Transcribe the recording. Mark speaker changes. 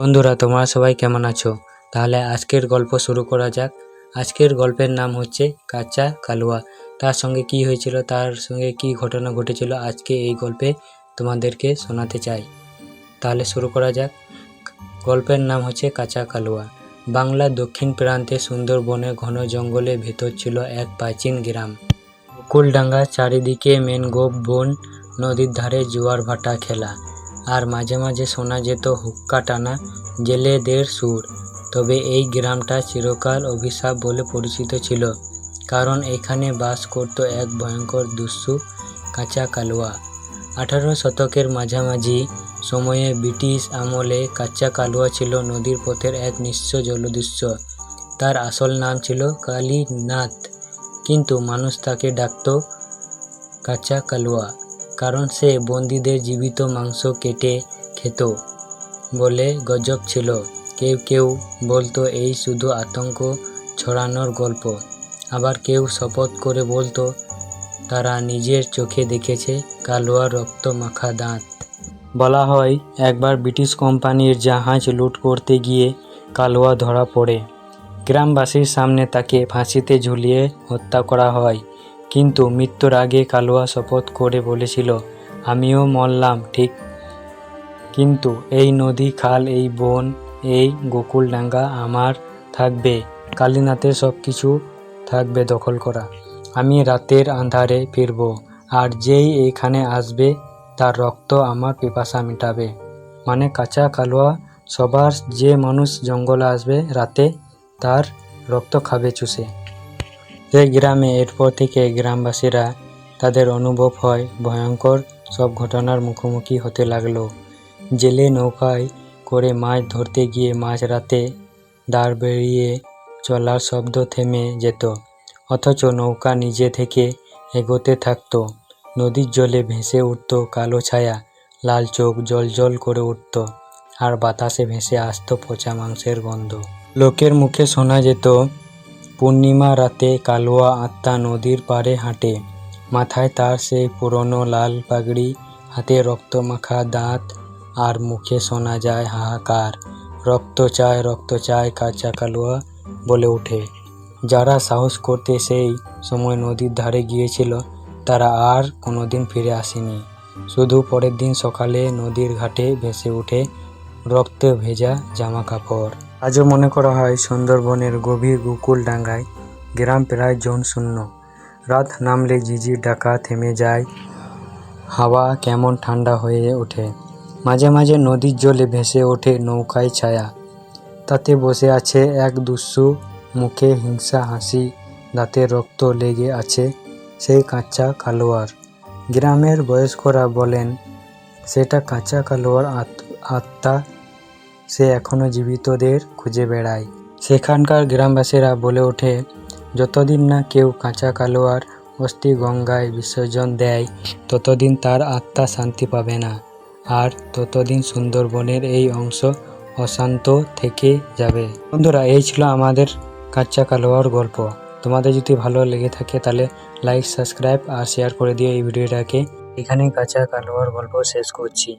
Speaker 1: বন্ধুরা, তোমরা সবাই কেমন আছো? তাহলে আজকের গল্প শুরু করা যাক। আজকের গল্পের নাম হচ্ছে কাঁচা কালুয়া। তার সঙ্গে কি হয়েছিল, তার সঙ্গে কি ঘটনা ঘটেছিল, আজকে এই গল্পে তোমাদেরকে শোনাতে চাই। তাহলে শুরু করা যাক। গল্পের নাম হচ্ছে কাঁচা কালুয়া। বাংলার দক্ষিণ প্রান্তে সুন্দরবনের ঘন জঙ্গলের ভেতর ছিল এক প্রাচীন গ্রাম। কুলডাঙ্গা চারিদিকে মেনগোপ বন, নদীর ধারে জোয়ার ভাটা খেলা। আর মাঝে মাঝে শোনা যেত হুক্কা টানা জেলেদের সুর। তবে এই গ্রামটা চিরকাল অভিশাপ বলে পরিচিত ছিল, কারণ এখানে বাস করত এক ভয়ঙ্কর দুঃসু কাঁচা কালুয়া। আঠারো শতকের মাঝামাঝি সময়ে ব্রিটিশ আমলে কাঁচা কালুয়া ছিল নদীর পথের এক নিঃস্ব জলদৃশ্য তার আসল নাম ছিল কালীনাথ, কিন্তু মানুষ তাকে ডাকত কাঁচা কালুয়া। কারণ সে বন্দীদের জীবিত মাংস কেটে খেত বলে গজব ছিল। কেউ কেউ বলতো, এই শুধু আতঙ্ক ছড়ানোর গল্প। আবার কেউ শপথ করে বলতো, তারা নিজের চোখে দেখেছে কালোয়া রক্ত মাখা দাঁত। বলা হয়, একবার ব্রিটিশ কোম্পানির জাহাজ লুট করতে গিয়ে কালোয়া ধরা পড়ে। গ্রামবাসীর সামনে তাকে ফাঁসিতে ঝুলিয়ে হত্যা করা হয়। কিন্তু মৃত্যুর আগে কালুয়া শপথ করে বলেছিল, আমিও মরলাম, ঠিক। কিন্তু এই নদী, খাল, এই বন, এই গোকুলডাঙ্গা আমার থাকবে। কালীনাথের সব কিছু থাকবে দখল করা। আমি রাতের আন্ধারে ফিরব, আর যেই এইখানে আসবে, তার রক্ত আমার পিপাসা মেটাবে। মানে কাঁচা কালুয়া সবার যে মানুষ জঙ্গলে আসবে রাতে, তার রক্ত খাবে চুষে। এই গ্রামে এরপর থেকে গ্রামবাসীরা তাদের অনুভব হয় ভয়ঙ্কর সব ঘটনার মুখোমুখি হতে লাগল। জেলে নৌকায় করে মাছ ধরতে গিয়ে মাছ রাতে দাঁড় বেরিয়ে চলার শব্দ থেমে যেত, অথচ নৌকা নিজে থেকে এগোতে থাকত। নদীর জলে ভেসে উঠত কালো ছায়া, লাল চোখ জল জল করে উঠত, আর বাতাসে ভেসে আসতো পচা মাংসের গন্ধ। লোকের মুখে শোনা যেত পূর্ণিমা রাতে কালোয়া আত্মা নদীর পাড়ে হাঁটে। মাথায় তার সেই পুরনো লাল পাগড়ি, হাতে রক্তমাখা দাঁত, আর মুখে শোনা যায় হাহাকার। রক্ত চায় রক্ত চায় কাঁচা কালুয়া বলে ওঠে। যারা সাহস করতে সেই সময় নদীর ধারে গিয়েছিল, তারা আর কোনোদিন ফিরে আসেনি। শুধু পরের দিন সকালে নদীর ঘাটে ভেসে ওঠে রক্ত ভেজা জামা কাপড় আজও মনে করা হয় সুন্দরবনের গভীর গোকুল ডাঙ্গায় গ্রাম প্রায় জন শূন্য। রাত নামলে ঝিঝির ডাকা থেমে যায়, হাওয়া কেমন ঠান্ডা হয়ে ওঠে। মাঝে মাঝে নদীর জলে ভেসে ওঠে নৌকায় ছায়া। তাতে বসে আছে এক দুঃসু, মুখে হিংসা, হাসি, দাঁতে রক্ত লেগে আছে সেই কাঁচা কালোয়ার। গ্রামের বয়স্করা বলেন, সেটা কাঁচা কালোয়ার আত- আত্মা সে এখনও জীবিতদের খুঁজে বেড়ায়। সেখানকার গ্রামবাসীরা বলে ওঠে, যতদিন না কেউ কাঁচা কালোয়ার অস্থি গঙ্গায় বিসর্জন দেয়, ততদিন তার আত্মা শান্তি পাবে না। আর ততদিন সুন্দরবনের এই অংশ অশান্ত থেকে যাবে। বন্ধুরা, এই ছিল আমাদের কাঁচা কালোয়ার গল্প। তোমাদের যদি ভালো লেগে থাকে তাহলে লাইক সাবস্ক্রাইব আর শেয়ার করে দিও এই ভিডিওটাকে। এখানেই কাঁচা কালোয়ার গল্প শেষ করছি।